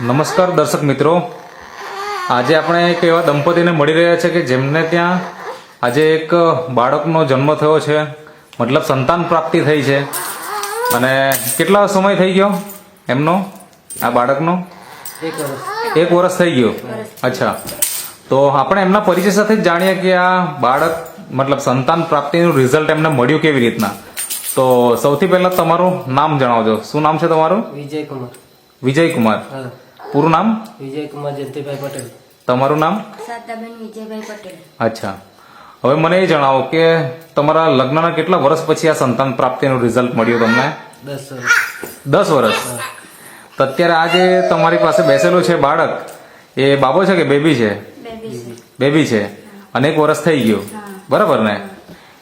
નમસ્કાર દર્શક મિત્રો. આજે આપણે એક એવા દંપતીને મળી રહ્યા છે કે જેમને ત્યાં આજે એક બાળકનો જન્મ થયો છે. મતલબ સંતાન પ્રાપ્તિ થઈ છે. અને કેટલા સમય થઈ ગયો એમનો? આ બાળકનો? એક વર્ષ થઈ ગયો. અચ્છા. તો આપણે એમના પરિચય સાથે જ જાણીએ કે આ બાળક મતલબ સંતાન પ્રાપ્તિનું રિઝલ્ટ એમને મળ્યું કેવી રીતના? તો સૌથી પહેલા તમારું નામ જણાવજો. શું નામ છે તમારું? વિજય કુમાર વિજય કુમાર હા. પૂરું નામ? વિજય કુમાર જયંતિભાઈ પટેલ. તમારું નામ? સાતાબેન વિજયભાઈ પટેલ. અચ્છા. હવે મને એ જણાવો કે તમારા લગ્નના કેટલા વર્ષ પછી આ સંતાન પ્રાપ્તિનું રિઝલ્ટ મળ્યું તમને? દસ વર્ષ. દસ વર્ષ. તો અત્યારે આ જે તમારી પાસે બેસેલું છે બાળક એ બાબો છે કે બેબી છે? બેબી છે. બેબી અને એક વર્ષ થઈ ગયું. બરાબર ને?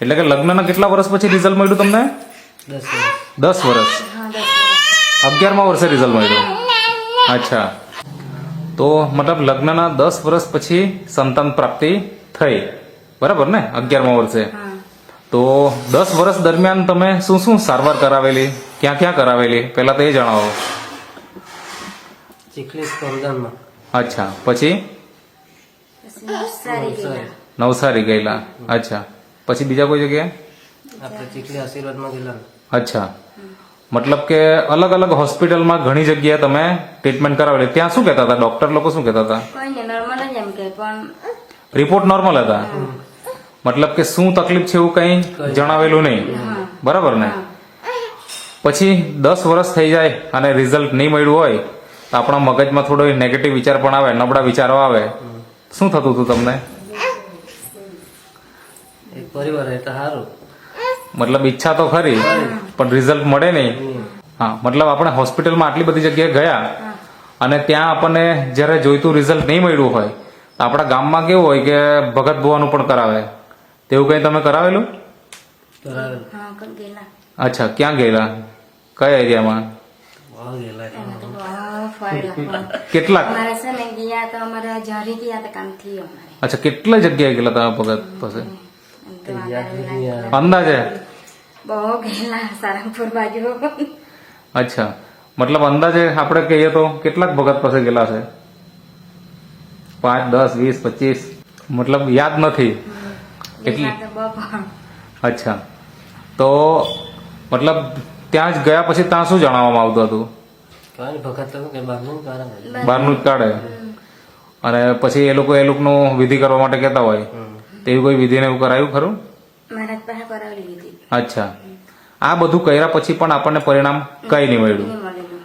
એટલે કે લગ્નના કેટલા વર્ષ પછી રિઝલ્ટ મળ્યું તમને? દસ વર્ષ. અગિયારમા વર્ષે રિઝલ્ટ મળ્યું. અચ્છા. તો મતલબ લગ્નના દસ વર્ષ પછી સંતાન પ્રાપ્તિ થઈ. બરાબર ને? અગિયારમા વર્ષે. તો દસ વર્ષ દરમિયાન તમે શું શું સારવાર કરાવેલી? ક્યાં ક્યાં કરાવેલી? પહેલા તો એ જણાવો. ચીખલી સ્પંદનમાં અચ્છા. પછી? નવસારી ગયેલા. નવસારી ગયેલા. અચ્છા. પછી બીજા કોઈ જગ્યાએ? આપણે ચીખલી આશીર્વાદમાં ગયેલા અચ્છા. મતલબ કે અલગ અલગ હોસ્પિટલમાં ઘણી જગ્યાએ તમે ટ્રીટમેન્ટ કરાવેલી. ત્યાં શું કહેતા હતા? ડોક્ટર લોકો શું કહેતા હતા? નોર્મલ જ એમ કે પણ રિપોર્ટ નોર્મલ હતા? મતલબ કે શું તકલીફ છે એવું કંઈ જણાવેલું નહીં? બરાબર ને? પછી દસ વર્ષ થઈ જાય અને રિઝલ્ટ નહીં મળ્યું હોય તો આપણા મગજમાં થોડો નેગેટિવ વિચાર પણ આવે નબળા વિચારો આવે. શું થતું હતું તમને? એક પરિવાર એટલે સારું મતલબ ઈચ્છા તો ખરી પણ રિઝલ્ટ મળે નહીં. હા મતલબ આપણે હોસ્પિટલમાં આટલી બધી જગ્યાએ ગયા અને ત્યાં આપણને જ્યારે જોઈતું રિઝલ્ટ નહીં મળ્યું હોય તો આપણા ગામમાં કેવું હોય કે ભગત ભુવાનું પણ કરાવે. તેવું કંઈ તમે કરાવેલું? અચ્છા ક્યાં ગયેલા? કયા એરિયામાં? અમારે અચ્છા કેટલા જગ્યાએ ગયેલા તમે ભગત પાસે. અંદાજે? બહુ ગયેલા સારંગપુર બાજુ અચ્છા. મતલબ અંદાજે આપણે કહીએ તો કેટલાક ભગત પાસે ગયેલા છે? પાંચ દસ વીસ પચીસ? મતલબ યાદ નથી. પણ. અચ્છા. તો મતલબ ત્યાં જ ગયા પછી ત્યાં શું જણાવવામાં આવતું હતું? કહેવાય ભગત તો કે બહારનું કારણ જ કાઢે અને પછી એ લોકો એ લોકોનું વિધિ કરવા માટે કહેતા હોય. તેવી કોઈ વિધિને એવું કરાયું ખરું? મહારાજ પાસે કરાવી લીધી અચ્છા. આ બધું કર્યા પછી પણ આપણને પરિણામ કઈ નહીં મળ્યું.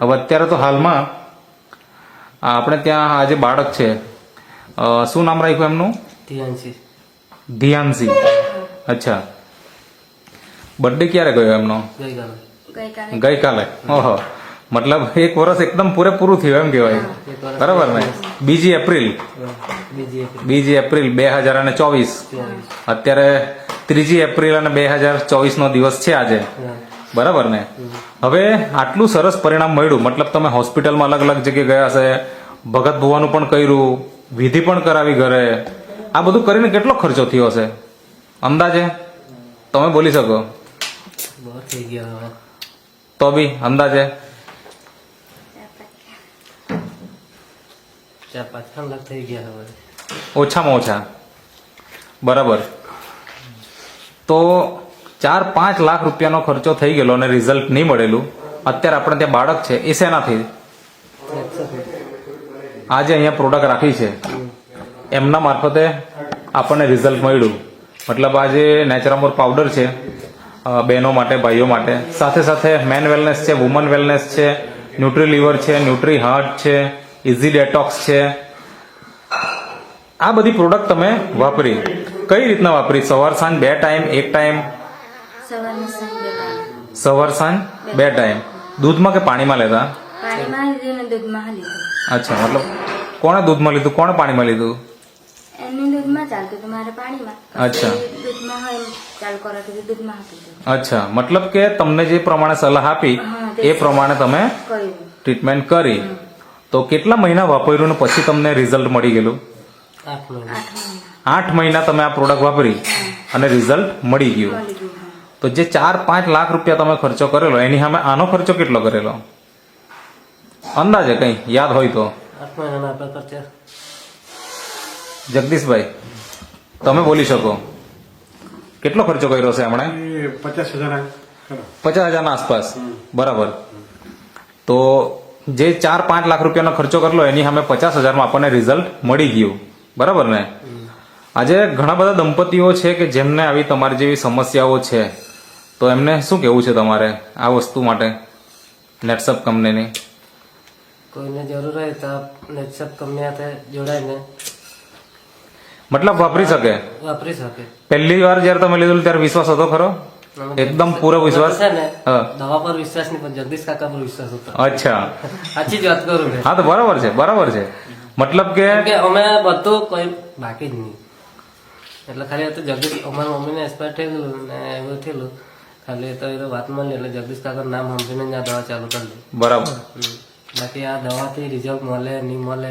હવે અત્યારે તો હાલમાં આપણે ત્યાં આજે બાળક છે શું નામ રાખ્યું એમનું? ધ્યાનસિંહ. ધ્યાનસિંહ. અચ્છા. બર્થડે ક્યારે ગયો એમનો? ગઈકાલે. ગઈકાલે. ગઈકાલે. ઓહો. મતલબ એક વર્ષ એકદમ પૂરેપૂરું થયું એમ કહેવાય. બરાબર ને? બીજી એપ્રિલ. બીજી એપ્રિલ. બે હજાર અને ચોવીસ. અત્યારે ત્રીજી એપ્રિલ અને બે હજાર ચોવીસ નો દિવસ છે આજે. બરાબર ને? હવે આટલું સરસ પરિણામ મળ્યું. મતલબ તમે હોસ્પિટલમાં અલગ અલગ જગ્યાએ ગયા હશે ભગત ભુવાનું પણ કર્યું વિધિ પણ કરાવી ઘરે. આ બધું કરીને કેટલો ખર્ચો થયો હશે? અંદાજે? તમે બોલી શકો. થઈ ગયા તો બી અંદાજે? ઓછામાં ઓછા. બરાબર. તો ચાર પાંચ લાખ રૂપિયાનો ખર્ચો થઈ ગયેલો અને રિઝલ્ટ નહીં મળેલું. અત્યારે આપણે ત્યાં બાળક છે, એ શેનાથી? આજે અહીંયા પ્રોડક્ટ રાખી છે. એમના મારફતે આપણને રિઝલ્ટ મળ્યું. મતલબ આ જે નેચરામોર પાવડર છે બહેનો માટે, ભાઈઓ માટે. સાથે સાથે મેન વેલનેસ છે વુમન વેલનેસ છે ન્યુટ્રી લીવર છે ન્યુટ્રી હાર્ટ છે ઇઝી ડેટોક્સ છે. આ બધી પ્રોડક્ટ તમે વાપરી. કઈ રીતના વાપરી? સવાર સાંજ બે ટાઈમ એક ટાઈમ? સવારની બે ટાઈમ. સવાર સાંજ બે ટાઈમ. દૂધમાં કે પાણીમાં લેતા? અચ્છા મતલબ કોણે દૂધમાં લીધું? કોણે પાણીમાં લીધું? અચ્છા. મતલબ કે તમને જે પ્રમાણે સલાહ આપી એ પ્રમાણે તમે ટ્રીટમેન્ટ કરી. તો કેટલા મહિના વાપર્યું ને પછી તમને રિઝલ્ટ મળી ગયેલું? આઠ મહિના. આઠ મહિના તમે આ પ્રોડક્ટ વાપરી અને રિઝલ્ટ મળી ગયું. તો જે ચાર પાંચ લાખ રૂપિયા તમે ખર્ચો કરેલો એની સામે આનો ખર્ચો કેટલો કરેલો? અંદાજે કંઈ યાદ હોય તો. જગદીશભાઈ તમે બોલી શકો. કેટલો ખર્ચો કર્યો છે હમણાં? પચાસ હજાર પચાસ હજારના આસપાસ. બરાબર. તો જે ચાર પાંચ લાખ રૂપિયાનો ખર્ચો કરેલો એની સામે પચાસ હજારમાં આપણને રિઝલ્ટ મળી ગયું. બરાબર ને? આજે ઘણા બધા દંપતીઓ છે કે જેમને આવી તમારી જેવી સમસ્યાઓ છે. તો એમને શું કહેવું છે તમારે આ વસ્તુ માટે? નેટસપ કંપનીની કોઈને જરૂર હોય તો નેટસપ કંપની સાથે જોડાઈને મતલબ વાપરી શકે? વાપરી શકે. પહેલી વાર જ્યારે તમે લીધું ત્યારે વિશ્વાસ હતો ખરો? એકદમ પૂરો વિશ્વાસ? છે દવા પર વિશ્વાસ નહીં પણ જગદીશ કાકા પર વિશ્વાસ હતો. અચ્છા. સાચી જ વાત કરું હા તો બરાબર છે બરાબર છે. મતલબ કે અમે બધું કોઈ બાકી જ નહીં. એટલે ખાલી હતું જગદીશ અમારા મમ્મીને એક્સપાયર થયેલું ને એવું થયેલું. ખાલી તો એ તો વાત મળી એટલે જગદીશ કાકા નામ સમજીને જ આ દવા ચાલુ કરી બરાબર. બાકી આ દવાથી રિઝલ્ટ મળે નહીં મળે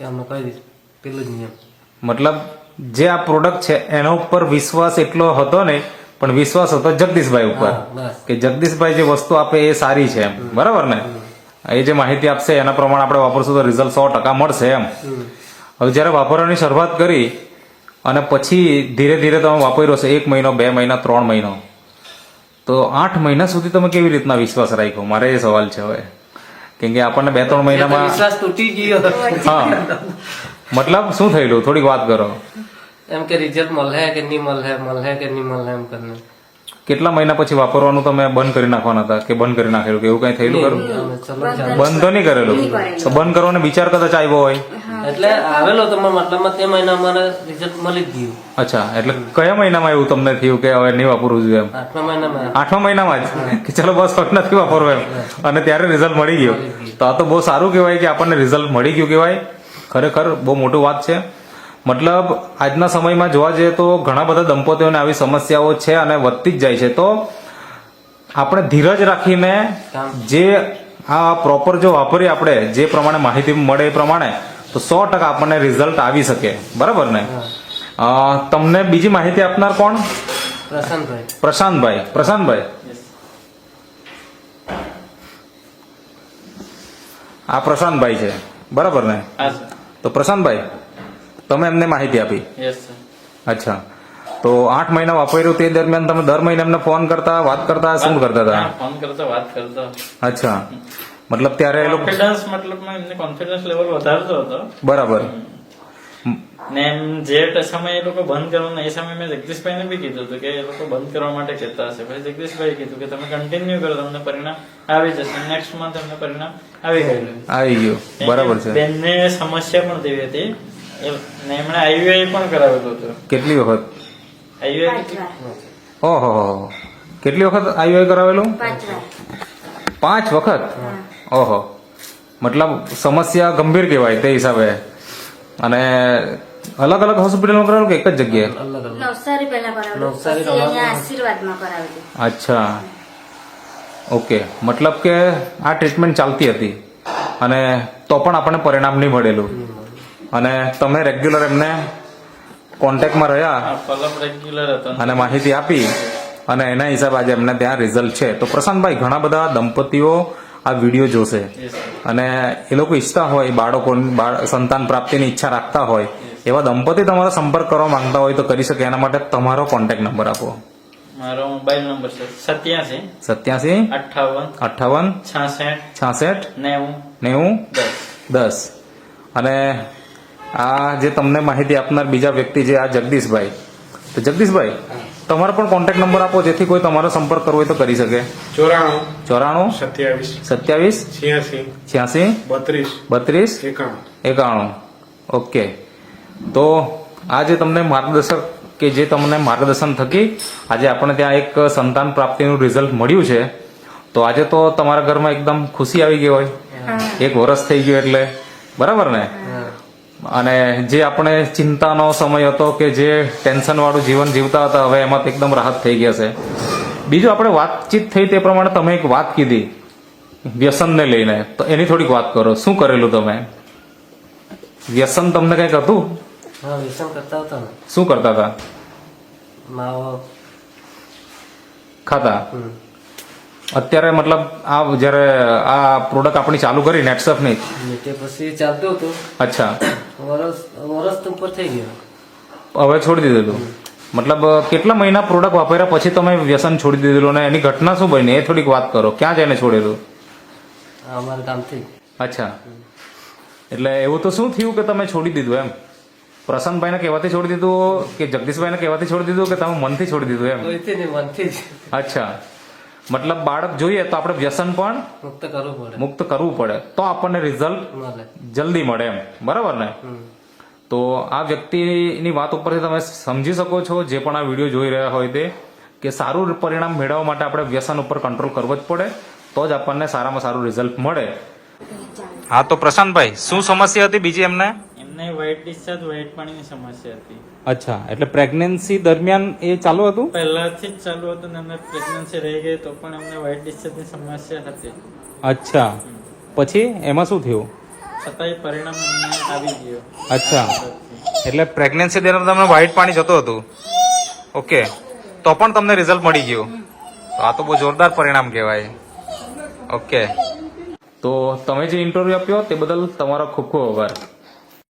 એ અમે દઈશ. પેલું જ નિયમ. મતલબ જે આ પ્રોડક્ટ છે એના ઉપર વિશ્વાસ એટલો હતો નહીં પણ વિશ્વાસ હતો જગદીશભાઈ ઉપર. કે જગદીશભાઈ જે વસ્તુ આપે એ સારી છે એમ. બરાબર ને? એ જે માહિતી આપશે એના પ્રમાણે આપણે વાપરશું તો રિઝલ્ટ સો ટકા મળશે એમ. હવે જ્યારે વાપરવાની શરૂઆત કરી અને પછી ધીરે ધીરે તમે વાપર્યો છે એક મહિનો બે મહિના ત્રણ મહિનો. તો આઠ મહિના સુધી તમે કેવી રીતના વિશ્વાસ રાખ્યો? મારે એ સવાલ છે હવે. કેમ કે આપણને બે ત્રણ મહિનામાં વિશ્વાસ તૂટી ગયો. હા. મતલબ શું થયેલું થોડીક વાત કરો. એમ કે રિઝલ્ટ મળે કે નહીં મળે મળે કે નહીં મળે એમ કરીને. કેટલા મહિના પછી વાપરવાનું તમે બંધ કરી નાખવાના હતા કે બંધ કરી નાખેલું? કે એવું કઈ થયેલું ચાલો. બંધ તો નહીં કરેલું. તો બંધ કરવાનો વિચાર કદાચ આવ્યો હોય? એટલે આવેલો તો મતલબમાં તે મહિનામાં રિઝલ્ટ મળી ગયું. અચ્છા એટલે કયા મહિનામાં એવું તમને થયું કે હવે નહીં વાપરવું જોઈએ એમ? આઠમા મહિનામાં. આઠમા મહિનામાં જ? કે ચલો બસ ફટ નથી વાપરવું એમ. અને ત્યારે રિઝલ્ટ મળી ગયું. તો આ તો બહુ સારું કહેવાય કે આપણને રિઝલ્ટ મળી ગયું કહેવાય. ખરેખર બહુ મોટું વાત છે. મતલબ આજના સમયમાં જોવા જઈએ તો ઘણા બધા દંપતીઓને આવી સમસ્યાઓ છે અને વધતી જ જાય છે. તો આપણે ધીરજ રાખીને જે આ પ્રોપર જો વાપરીએ આપણે જે પ્રમાણે માહિતી મળે એ પ્રમાણે તો સો ટકા આપણને રિઝલ્ટ આવી શકે. બરાબર ને? તમને બીજી માહિતી આપનાર કોણ? પ્રશાંતભાઈ. પ્રશાંતભાઈ. પ્રશાંતભાઈ. આ પ્રશાંતભાઈ છે. બરાબર ને? તો પ્રશાંતભાઈ તમે એમને માહિતી આપી. અચ્છા. તો આઠ મહિના વાપર્યું તે દરમિયાન તમે દર મહિને એમને ફોન કરતા વાત કરતા શું કરતા હતા? ફોન કરતા વાત કરતા. અચ્છા. મતલબ ત્યારે એ લોકો કોન્ફિડન્સ મતલબ એમને કોન્ફિડન્સ લેવલ વધારતો હતો. બરાબર. ને એમ જે સમય એ લોકો બંધ કરવાના એ સમયે મેં જગદીશભાઈને બી કીધું હતું કે એ લોકો બંધ કરવા માટે કહેતા હશે. પછી જગદીશભાઈ કીધું કે તમે કન્ટિન્યુ કરો તમને પરિણામ આવી જશે. નેક્સ્ટ મંથ તમને પરિણામ આવી ગયું. આવી ગયું. બરાબર છે. બેનને સમસ્યા પણ તેવી હતી. ને એમણે આઈયુઆઈ પણ કરાવેલું હતું. કેટલી વખત? આઈયુઆઈ ઓહો હો હો. કેટલી વખત આઈયુઆઈ કરાવેલું? પાંચ વખત? ઓહો. મતલબ સમસ્યા ગંભીર કહેવાય તે હિસાબે. અને અલગ અલગ હોસ્પિટલમાં કરાવેલું કે એક જ જગ્યાએ? અલગ અલગ. નવસારી પહેલા કરાવેલું. પછી અહીંયા આશીર્વાદમાં કરાવેલું. અચ્છા. ઓકે. મતલબ કે આ ટ્રીટમેન્ટ ચાલતી હતી. અને તો પણ આપણને પરિણામ નહીં મળેલું. અને તમે રેગ્યુલર એમને કોન્ટેક્ટમાં રહ્યા. રેગ્યુલર અને માહિતી આપી. અને એના હિસાબે આજે એમને ત્યાં રિઝલ્ટ છે. તો પ્રશાંતભાઈ ઘણા બધા દંપતીઓ આ વીડિયો જોશે. અને એ લોકો ઈચ્છતા હોય બાળકો સંતાન પ્રાપ્તિની ઈચ્છા રાખતા હોય એવા દંપતી તમારો સંપર્ક કરવા માંગતા હોય તો કરી શકે. એના માટે તમારો કોન્ટેક્ટ નંબર આપો. મારો મોબાઈલ નંબર છે સત્યાસી સત્યાસી અઠ્ઠાવન અઠ્ઠાવન છાસઠ છાસઠ નેવું નેવું દસ. દસ. અને આ જે તમને માહિતી આપનાર બીજા વ્યક્તિ છે આ જગદીશભાઈ. તો જગદીશભાઈ તમારો પણ કોન્ટેક્ટ નંબર આપો જેથી કોઈ તમારો સંપર્ક કરવો હોય તો કરી શકે. ચોરાણું. ચોરાણું. સત્યાવીસ. સત્યાવીસ. છ્યાસી. છ્યાસી. બત્રીસ. બત્રીસ. એકાણું. એકાણું. ઓકે. તો આજે તમને માર્ગદર્શક કે જે તમને માર્ગદર્શન થકી આજે આપણે ત્યાં એક સંતાન પ્રાપ્તિનું રિઝલ્ટ મળ્યું છે. તો આજે તો તમારા ઘરમાં એકદમ ખુશી આવી ગઈ હોય. એક વર્ષ થઈ ગયું એટલે. બરાબર ને? અને જે આપણે ચિંતાનો સમય હતો કે જે ટેન્શન વાળું જીવન જીવતા હતા હવે એમાં એકદમ રાહત થઈ ગયા છે. બીજું આપણે વાતચીત થઈ તે પ્રમાણે તમે એક વાત કીધી વ્યસનને લઈને. તો એની થોડીક વાત કરો શું કરેલું તમે? વ્યસન તમને કંઈક હતું? હા વ્યસન કરતા હતા શું કરતા હતા? ખાતા? અત્યારે મતલબ આ જ્યારે આ પ્રોડક્ટ આપણી ચાલુ કરી નેટસફની ને પછી ચાલતું હતું. અચ્છા. વરસ વરસ ઉપર થઈ ગયો. હવે છોડી દીધેલું. મતલબ કેટલા મહિના પ્રોડક્ટ વાપર્યા પછી તમે વ્યસન છોડી દીધેલું ને એની ઘટના શું બની? એ થોડીક વાત કરો. ક્યાં જઈને છોડેલું? અમારા ગામથી. અચ્છા. એટલે એવું તો શું થયું કે તમે છોડી દીધું એમ? પ્રશાંતભાઈને કહેવાથી છોડી દીધું કે જગદીશભાઈને કહેવાથી છોડી દીધું કે તમે મનથી છોડી દીધું એમ? મનથી જ. અચ્છા. મતલબ બાળક જોઈએ તો આપણે વ્યસન પણ મુક્ત કરવું પડે. મુક્ત કરવું પડે. તો આપણને રિઝલ્ટ મળે. જલ્દી મળે એમ. બરાબર ને? તો આ વ્યક્તિની વાત ઉપરથી તમે સમજી શકો છો જે પણ આ વીડિયો જોઈ રહ્યા હોય તે કે સારું પરિણામ મેળવવા માટે આપણે વ્યસન ઉપર કંટ્રોલ કરવો જ પડે. તો જ આપણને સારામાં સારું રિઝલ્ટ મળે. હા તો પ્રશાંતભાઈ શું સમસ્યા હતી બીજી એમને? એમને વ્હાઇટ ડિસ્ચાર્જ વ્હાઇટ પાણીની સમસ્યા હતી. અચ્છા એટલે પ્રેગ્નન્સી દરમિયાન એ ચાલુ હતું? પહેલાથી જ ચાલુ હતું ને અમે પ્રેગ્નન્સી રહી ગઈ તો પણ અમને વ્હાઇટ ડિસ્ચાર્જની સમસ્યા હતી. અચ્છા. પછી એમાં શું થયું? છતાંય પરિણામ અમને આવી ગયું. અચ્છા. એટલે પ્રેગ્નન્સી દરમિયાન તમને વ્હાઇટ પાણી જતું હતું. ઓકે તો પણ તમને રિઝલ્ટ મળી ગયું. તો આ તો બહુ જોરદાર પરિણામ કહેવાય. ઓકે તો તમે જે ઇન્ટરવ્યુ આપ્યો તે બદલ તમારો ખૂબ ખૂબ આભાર.